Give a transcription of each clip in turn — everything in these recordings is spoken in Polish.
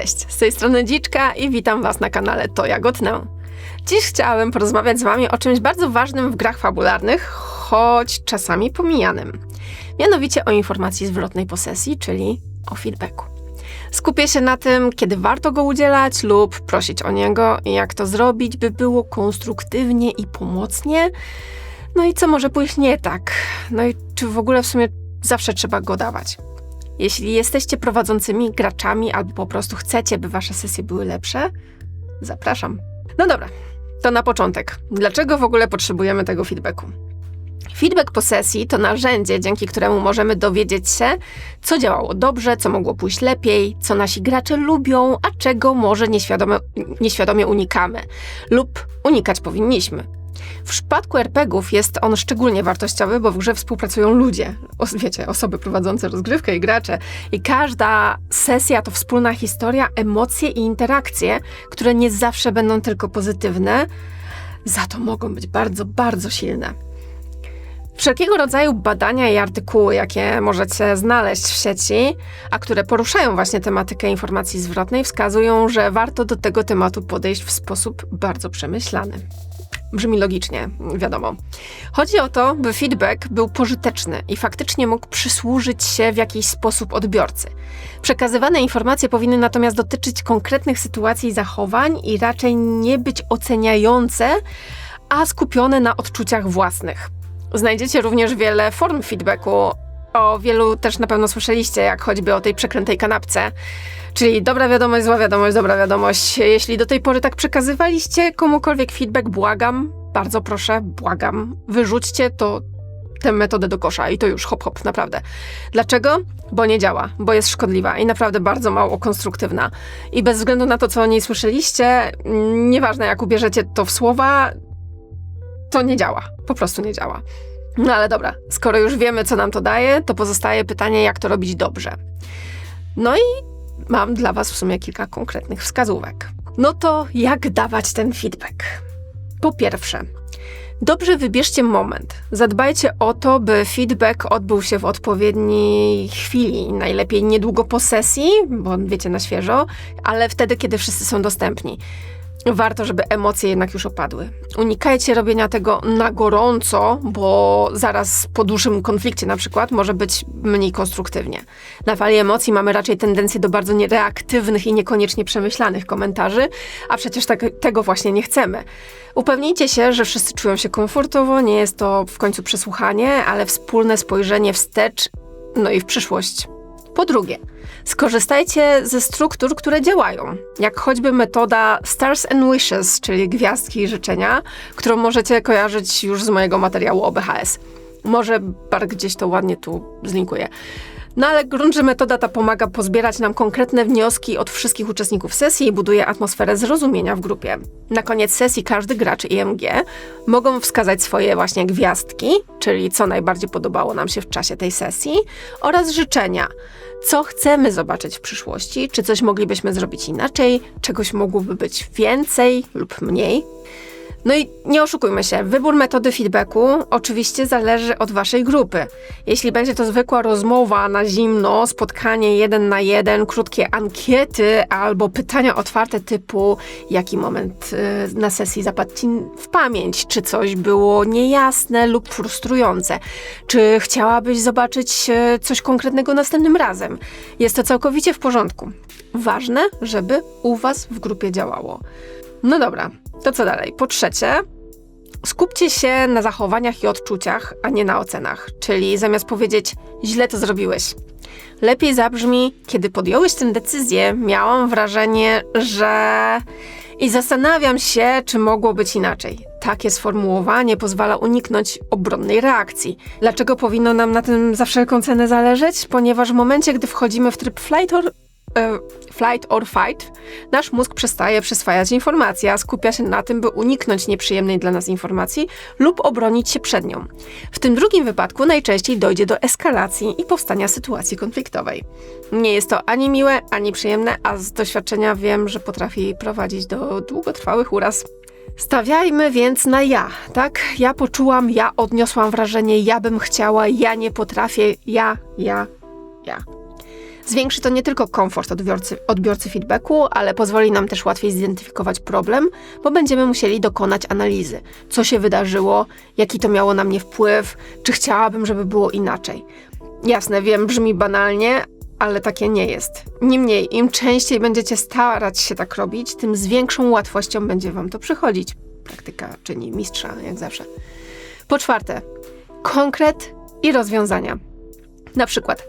cześć! Z tej strony Dziczka i witam Was na kanale To Jagotnę. Dziś chciałem porozmawiać z Wami o czymś bardzo ważnym w grach fabularnych, choć czasami pomijanym. Mianowicie o informacji zwrotnej posesji, czyli o feedbacku. Skupię się na tym, kiedy warto go udzielać lub prosić o niego i jak to zrobić, by było konstruktywnie i pomocnie. No i co może pójść nie tak? No i czy w ogóle w sumie zawsze trzeba go dawać? Jeśli jesteście prowadzącymi graczami albo po prostu chcecie, by wasze sesje były lepsze, zapraszam. No dobra, to na początek. Dlaczego w ogóle potrzebujemy tego feedbacku? Feedback po sesji to narzędzie, dzięki któremu możemy dowiedzieć się, co działało dobrze, co mogło pójść lepiej, co nasi gracze lubią, a czego może nieświadomie unikamy lub unikać powinniśmy. W przypadku RPGów jest on szczególnie wartościowy, bo w grze współpracują ludzie, wiecie, osoby prowadzące rozgrywkę i gracze. I każda sesja to wspólna historia, emocje i interakcje, które nie zawsze będą tylko pozytywne, za to mogą być bardzo, bardzo silne. Wszelkiego rodzaju badania i artykuły, jakie możecie znaleźć w sieci, a które poruszają właśnie tematykę informacji zwrotnej, wskazują, że warto do tego tematu podejść w sposób bardzo przemyślany. Brzmi logicznie, wiadomo. Chodzi o to, by feedback był pożyteczny i faktycznie mógł przysłużyć się w jakiś sposób odbiorcy. Przekazywane informacje powinny natomiast dotyczyć konkretnych sytuacji i zachowań i raczej nie być oceniające, a skupione na odczuciach własnych. Znajdziecie również wiele form feedbacku. O wielu też na pewno słyszeliście, jak choćby o tej przekrętej kanapce. Czyli dobra wiadomość, zła wiadomość, dobra wiadomość. Jeśli do tej pory tak przekazywaliście komukolwiek feedback, błagam, bardzo proszę, błagam, wyrzućcie to tę metodę do kosza i to już hop hop, naprawdę. Dlaczego? Bo nie działa, bo jest szkodliwa i naprawdę bardzo mało konstruktywna. I bez względu na to, co o niej słyszeliście, nieważne jak ubierzecie to w słowa, to nie działa. Po prostu nie działa. No ale dobra, skoro już wiemy, co nam to daje, to pozostaje pytanie, jak to robić dobrze. No i mam dla Was w sumie kilka konkretnych wskazówek. No to jak dawać ten feedback? Po pierwsze, dobrze wybierzcie moment. Zadbajcie o to, by feedback odbył się w odpowiedniej chwili, najlepiej niedługo po sesji, bo wiecie na świeżo, ale wtedy, kiedy wszyscy są dostępni warto, żeby emocje jednak już opadły. Unikajcie robienia tego na gorąco, bo zaraz po dłuższym konflikcie na przykład może być mniej konstruktywnie. Na fali emocji mamy raczej tendencję do bardzo niereaktywnych i niekoniecznie przemyślanych komentarzy, a przecież tak, tego właśnie nie chcemy. Upewnijcie się, że wszyscy czują się komfortowo, nie jest to w końcu przesłuchanie, ale wspólne spojrzenie wstecz, no i w przyszłość. Po drugie, skorzystajcie ze struktur, które działają, jak choćby metoda Stars and Wishes, czyli gwiazdki i życzenia, którą możecie kojarzyć już z mojego materiału o BHS. Może Bar gdzieś to ładnie tu zlinkuję. No ale grunt, że metoda ta pomaga pozbierać nam konkretne wnioski od wszystkich uczestników sesji i buduje atmosferę zrozumienia w grupie. Na koniec sesji każdy gracz IMG mogą wskazać swoje właśnie gwiazdki, czyli co najbardziej podobało nam się w czasie tej sesji, oraz życzenia. Co chcemy zobaczyć w przyszłości? Czy coś moglibyśmy zrobić inaczej? Czegoś mogłoby być więcej lub mniej? No i nie oszukujmy się, wybór metody feedbacku oczywiście zależy od waszej grupy. Jeśli będzie to zwykła rozmowa na zimno, spotkanie jeden na jeden, krótkie ankiety albo pytania otwarte typu jaki moment y, na sesji zapadł ci w pamięć, czy coś było niejasne lub frustrujące, czy chciałabyś zobaczyć y, coś konkretnego następnym razem. Jest to całkowicie w porządku. Ważne, żeby u was w grupie działało. No dobra, to co dalej? Po trzecie, skupcie się na zachowaniach i odczuciach, a nie na ocenach. Czyli zamiast powiedzieć, źle to zrobiłeś, lepiej zabrzmi, kiedy podjąłeś tę decyzję, miałam wrażenie, że. I zastanawiam się, czy mogło być inaczej. Takie sformułowanie pozwala uniknąć obronnej reakcji. Dlaczego powinno nam na tym za wszelką cenę zależeć? Ponieważ w momencie, gdy wchodzimy w tryb flight or flight or fight, nasz mózg przestaje przyswajać informacje, a skupia się na tym, by uniknąć nieprzyjemnej dla nas informacji lub obronić się przed nią. W tym drugim wypadku najczęściej dojdzie do eskalacji i powstania sytuacji konfliktowej. Nie jest to ani miłe, ani przyjemne, a z doświadczenia wiem, że potrafi prowadzić do długotrwałych uraz. Stawiajmy więc na ja, tak? Ja poczułam, ja odniosłam wrażenie, ja bym chciała, ja nie potrafię, ja, ja, ja. Zwiększy to nie tylko komfort odbiorcy, odbiorcy feedbacku, ale pozwoli nam też łatwiej zidentyfikować problem, bo będziemy musieli dokonać analizy, co się wydarzyło, jaki to miało na mnie wpływ, czy chciałabym, żeby było inaczej. Jasne, wiem, brzmi banalnie, ale takie nie jest. Niemniej, im częściej będziecie starać się tak robić, tym z większą łatwością będzie Wam to przychodzić. Praktyka czyni mistrza, jak zawsze. Po czwarte, konkret i rozwiązania. Na przykład,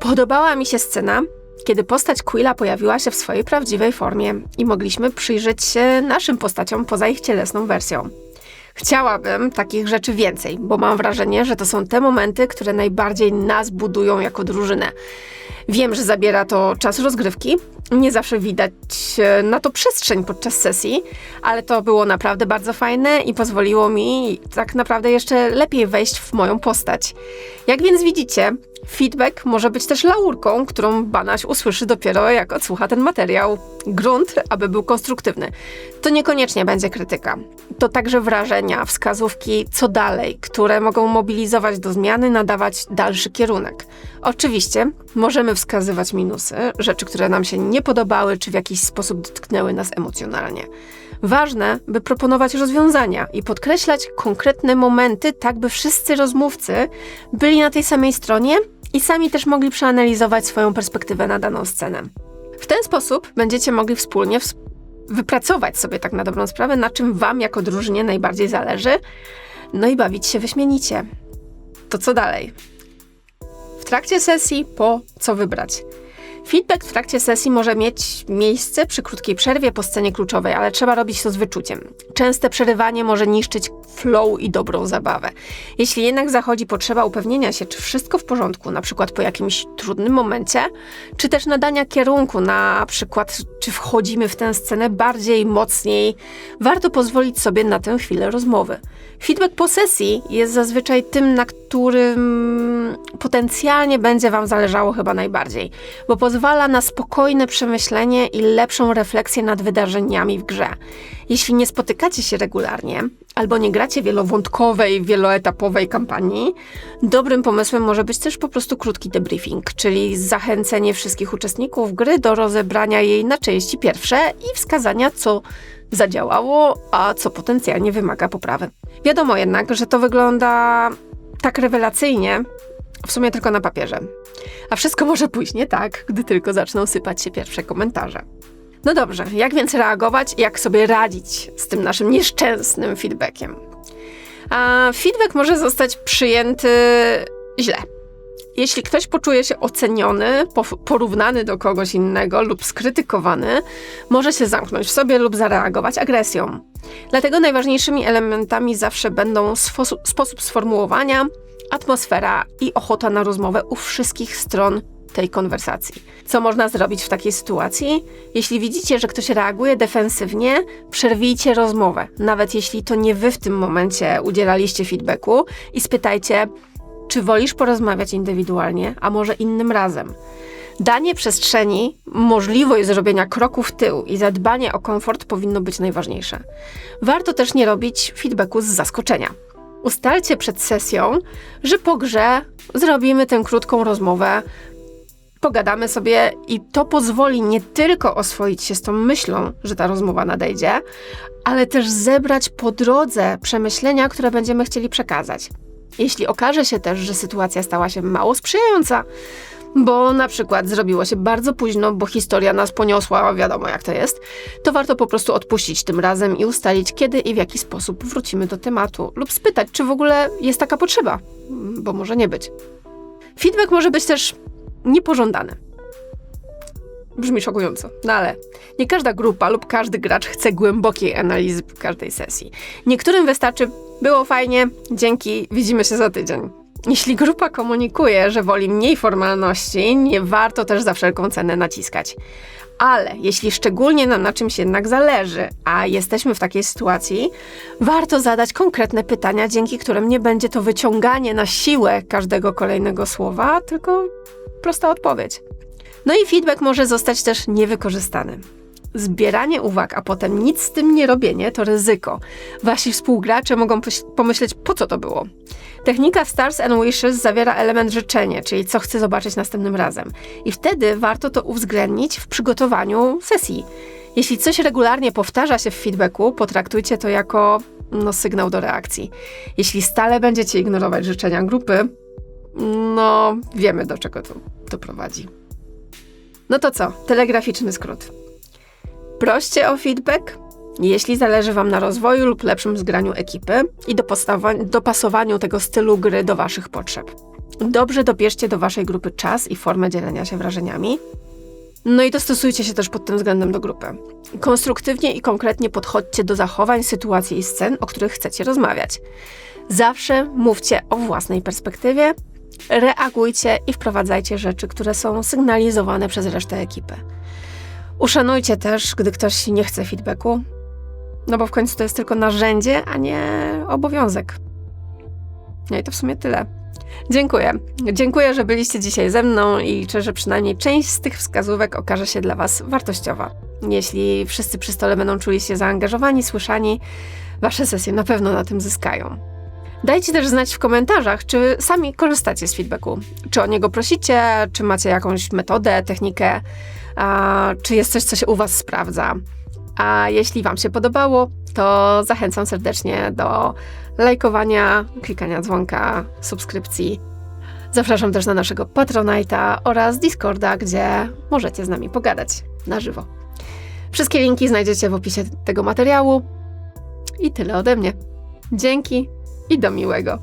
podobała mi się scena, kiedy postać Quilla pojawiła się w swojej prawdziwej formie i mogliśmy przyjrzeć się naszym postaciom poza ich cielesną wersją. Chciałabym takich rzeczy więcej, bo mam wrażenie, że to są te momenty, które najbardziej nas budują jako drużynę. Wiem, że zabiera to czas rozgrywki. Nie zawsze widać e, na to przestrzeń podczas sesji, ale to było naprawdę bardzo fajne i pozwoliło mi tak naprawdę jeszcze lepiej wejść w moją postać. Jak więc widzicie, feedback może być też laurką, którą Banaś usłyszy dopiero jak odsłucha ten materiał. Grunt, aby był konstruktywny. To niekoniecznie będzie krytyka. To także wrażenia, wskazówki, co dalej, które mogą mobilizować do zmiany, nadawać dalszy kierunek. Oczywiście możemy wskazywać minusy, rzeczy, które nam się nie podobały, czy w jakiś sposób dotknęły nas emocjonalnie. Ważne, by proponować rozwiązania i podkreślać konkretne momenty, tak by wszyscy rozmówcy byli na tej samej stronie i sami też mogli przeanalizować swoją perspektywę na daną scenę. W ten sposób będziecie mogli wspólnie wypracować sobie tak na dobrą sprawę, na czym Wam jako drużynie najbardziej zależy, no i bawić się wyśmienicie. To co dalej? W trakcie sesji po co wybrać? Feedback w trakcie sesji może mieć miejsce przy krótkiej przerwie po scenie kluczowej, ale trzeba robić to z wyczuciem. Częste przerywanie może niszczyć flow i dobrą zabawę. Jeśli jednak zachodzi potrzeba upewnienia się, czy wszystko w porządku, na przykład po jakimś trudnym momencie, czy też nadania kierunku, na przykład czy wchodzimy w tę scenę bardziej, mocniej, warto pozwolić sobie na tę chwilę rozmowy. Feedback po sesji jest zazwyczaj tym, na którym potencjalnie będzie Wam zależało chyba najbardziej, bo pozwala na spokojne przemyślenie i lepszą refleksję nad wydarzeniami w grze. Jeśli nie spotykacie się regularnie, albo nie gracie wielowątkowej, wieloetapowej kampanii, dobrym pomysłem może być też po prostu krótki debriefing, czyli zachęcenie wszystkich uczestników gry do rozebrania jej na części pierwsze i wskazania, co zadziałało, a co potencjalnie wymaga poprawy. Wiadomo jednak, że to wygląda tak rewelacyjnie, w sumie tylko na papierze. A wszystko może pójść nie tak, gdy tylko zaczną sypać się pierwsze komentarze. No dobrze, jak więc reagować i jak sobie radzić z tym naszym nieszczęsnym feedbackiem? A feedback może zostać przyjęty źle. Jeśli ktoś poczuje się oceniony, porównany do kogoś innego lub skrytykowany, może się zamknąć w sobie lub zareagować agresją. Dlatego najważniejszymi elementami zawsze będą sposób sformułowania, atmosfera i ochota na rozmowę u wszystkich stron tej konwersacji. Co można zrobić w takiej sytuacji? Jeśli widzicie, że ktoś reaguje defensywnie, przerwijcie rozmowę, nawet jeśli to nie wy w tym momencie udzielaliście feedbacku i spytajcie, czy wolisz porozmawiać indywidualnie, a może innym razem? Danie przestrzeni, możliwość zrobienia kroku w tył i zadbanie o komfort powinno być najważniejsze. Warto też nie robić feedbacku z zaskoczenia. Ustalcie przed sesją, że po grze zrobimy tę krótką rozmowę, pogadamy sobie i to pozwoli nie tylko oswoić się z tą myślą, że ta rozmowa nadejdzie, ale też zebrać po drodze przemyślenia, które będziemy chcieli przekazać. Jeśli okaże się też, że sytuacja stała się mało sprzyjająca, bo na przykład zrobiło się bardzo późno, bo historia nas poniosła, wiadomo jak to jest, to warto po prostu odpuścić tym razem i ustalić, kiedy i w jaki sposób wrócimy do tematu, lub spytać, czy w ogóle jest taka potrzeba, bo może nie być. Feedback może być też niepożądany. Brzmi szokująco, no ale nie każda grupa lub każdy gracz chce głębokiej analizy każdej sesji. Niektórym wystarczy było fajnie, dzięki, widzimy się za tydzień. Jeśli grupa komunikuje, że woli mniej formalności, nie warto też za wszelką cenę naciskać. Ale jeśli szczególnie nam na czymś jednak zależy, a jesteśmy w takiej sytuacji, warto zadać konkretne pytania, dzięki którym nie będzie to wyciąganie na siłę każdego kolejnego słowa, tylko prosta odpowiedź. No i feedback może zostać też niewykorzystany. Zbieranie uwag, a potem nic z tym nie robienie to ryzyko. Wasi współgracze mogą pomyśleć, po co to było. Technika Stars and Wishes zawiera element życzenie, czyli co chcę zobaczyć następnym razem. I wtedy warto to uwzględnić w przygotowaniu sesji. Jeśli coś regularnie powtarza się w feedbacku, potraktujcie to jako no, sygnał do reakcji. Jeśli stale będziecie ignorować życzenia grupy, no wiemy do czego to, to prowadzi. No to co? Telegraficzny skrót. Proście o feedback, jeśli zależy Wam na rozwoju lub lepszym zgraniu ekipy i dopasowa- dopasowaniu tego stylu gry do Waszych potrzeb. Dobrze dobierzcie do Waszej grupy czas i formę dzielenia się wrażeniami. No i dostosujcie się też pod tym względem do grupy. Konstruktywnie i konkretnie podchodźcie do zachowań, sytuacji i scen, o których chcecie rozmawiać. Zawsze mówcie o własnej perspektywie, reagujcie i wprowadzajcie rzeczy, które są sygnalizowane przez resztę ekipy. Uszanujcie też, gdy ktoś nie chce feedbacku, no bo w końcu to jest tylko narzędzie, a nie obowiązek. No i to w sumie tyle. Dziękuję. Dziękuję, że byliście dzisiaj ze mną i liczę, że przynajmniej część z tych wskazówek okaże się dla Was wartościowa. Jeśli wszyscy przy stole będą czuli się zaangażowani, słyszani, Wasze sesje na pewno na tym zyskają. Dajcie też znać w komentarzach, czy sami korzystacie z feedbacku. Czy o niego prosicie, czy macie jakąś metodę, technikę, czy jest coś, co się u Was sprawdza. A jeśli Wam się podobało, to zachęcam serdecznie do lajkowania, klikania dzwonka, subskrypcji. Zapraszam też na naszego Patronite'a oraz Discorda, gdzie możecie z nami pogadać na żywo. Wszystkie linki znajdziecie w opisie tego materiału. I tyle ode mnie. Dzięki i do miłego.